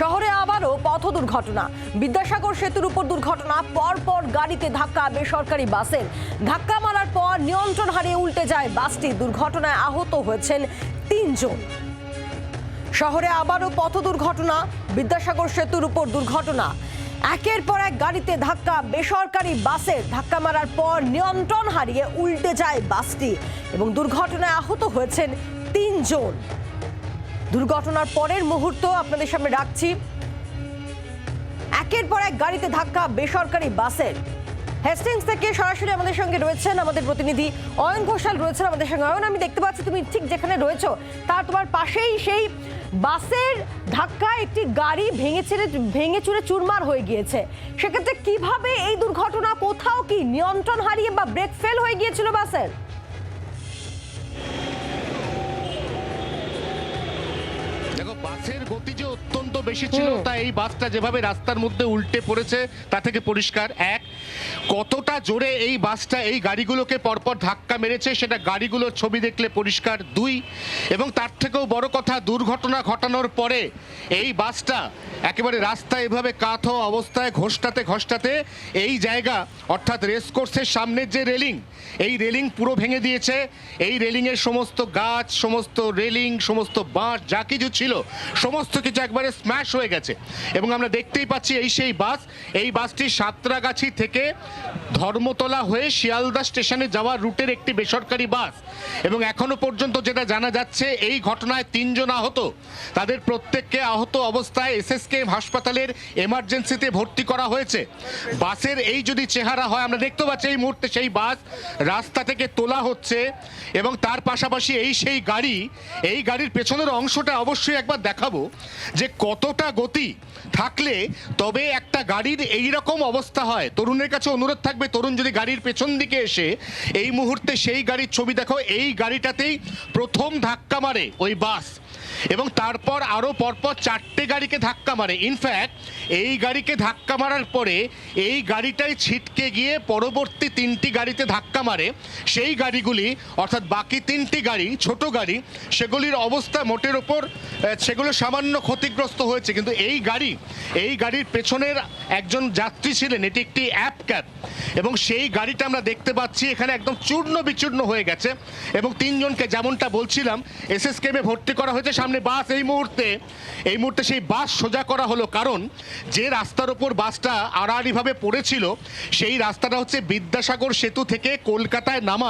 শহরে আবারও পথ দুর্ঘটনা। বিদ্যাসাগর সেতুর উপর দুর্ঘটনা পর পর গাড়িতে ধাক্কা বেসরকারি বাসের। ধাক্কা মারার পর নিয়ন্ত্রণ হারিয়ে উল্টে যায় বাসটি। দুর্ঘটনায় আহত হয়েছেন তিনজন। শহরে আবারও পথ দুর্ঘটনা, বিদ্যাসাগর সেতুর উপর দুর্ঘটনা। একের পর এক গাড়িতে ধাক্কা বেসরকারি বাসের ধাক্কা মারার পর নিয়ন্ত্রণ হারিয়ে উল্টে যায় বাসটি। এবং দুর্ঘটনায় আহত হয়েছেন তিনজন। দুর্ঘটনার পরের মুহূর্ত আপনাদের সামনে রাখছি। একের পর এক গাড়িতে ধাক্কা, বেসরকারি বাসের। হেস্টিংস থেকে সরাসরি আমাদের সঙ্গে রয়েছেন আমাদের প্রতিনিধি অয়ন ঘোষাল রয়েছেন আমাদের সঙ্গে। অয়ন, আমি দেখতে পাচ্ছি তুমি ঠিক যেখানে রয়েছো, তার তোমার পাশেই সেই বাসের ধাক্কা একটি গাড়ি ভেঙে ছেড়ে ভেঙে চুরে চুরমার হয়ে গিয়েছে। সেক্ষেত্রে কীভাবে এই দুর্ঘটনা, কোথাও কি নিয়ন্ত্রণ হারিয়ে বা ব্রেক ফেল হয়ে গিয়েছিল বাসের? দেখো বাসের গতি যে অত্যন্ত বেশি ছিল তা এই বাসটা যেভাবে রাস্তার মধ্যে উল্টে পড়েছে তা থেকে পরিষ্কার। এক কতটা জোরে এই বাসটা, এই গাড়িগুলোকে পরপর ধাক্কা মেরেছে, সেটা গাড়িগুলোর ছবি দেখলে পরিষ্কার দুই। এবং তার থেকেও বড় কথা, দুর্ঘটনা ঘটানোর পরে এই বাসটা একেবারে রাস্তায় এভাবে কাত অবস্থায় ঘষটাতে ঘষটাতে এই জায়গা, অর্থাৎ রেসকোর্সের সামনের যে রেলিং, এই রেলিং পুরো ভেঙে দিয়েছে। এই রেলিংয়ের সমস্ত গাছ, সমস্ত রেলিং, সমস্ত বাঁশ, যা কিছু ছিল, সমস্ত কিছু একবারে স্ম্যাশ হয়ে গেছে। এবং আমরা দেখতেই পাচ্ছি এই সেই বাস, এই বাসটি সাঁতরাগাছি থেকে ধর্মতলা হয়ে শিয়ালদা স্টেশনে যাওয়ার রুটের একটি বেসরকারি বাস। এবং এখনও পর্যন্ত যেটা জানা যাচ্ছে, এই ঘটনায় তিনজন আহত। তাদের প্রত্যেককে আহত অবস্থায় এসএসকে হাসপাতালের এমার্জেন্সিতে ভর্তি করা হয়েছে। বাসের এই যদি চেহারা হয়, আমরা দেখতে পাচ্ছি এই মুহূর্তে সেই বাস রাস্তা থেকে তোলা হচ্ছে। এবং তার পাশাপাশি এই সেই গাড়ি, এই গাড়ির পেছনের অংশটা অবশ্যই একবার দেখাবো যে কতটা গতি থাকলে তবে একটা গাড়ির এই রকম অবস্থা হয়। তরুণের কাছে অনুরোধ থাকবে, তরুণ যদি গাড়ির পেছন দিকে এসে এই মুহূর্তে সেই গাড়ির ছবি দেখো, এই গাড়িটাতেই প্রথম ধাক্কা মারে ওই বাস। এবং তারপর আরও পরপর চারটে গাড়িকে ধাক্কা মারে। ইনফ্যাক্ট এই গাড়িকে ধাক্কা মারার পরে এই গাড়িটাই ছিটকে গিয়ে পরবর্তী তিনটি গাড়িতে ধাক্কা মারে। সেই গাড়িগুলি, অর্থাৎ বাকি তিনটি গাড়ি, ছোট গাড়ি, সেগুলির অবস্থা মোটের ওপর সেগুলো সামান্য ক্ষতিগ্রস্ত হয়েছে। কিন্তু এই গাড়ি, এই গাড়ির পেছনের একজন যাত্রী ছিলেন, এটি একটি অ্যাপ ক্যাব। এবং সেই গাড়িটা আমরা দেখতে পাচ্ছি, এখানে একদম চূর্ণ বিচূর্ণ হয়ে গেছে। এবং তিনজনকে যেমনটা বলছিলাম এসএসকেমে ভর্তি করা হয়েছে। সামনে বাস এই মুহূর্তে এই মুহূর্তে সেই বাস সোজা করা হলো। কারণ যে রাস্তার ওপর বাসটা আড়াআড়িভাবে পড়েছিল, সেই রাস্তাটা হচ্ছে বিদ্যাসাগর সেতু থেকে কলকাতায় নামার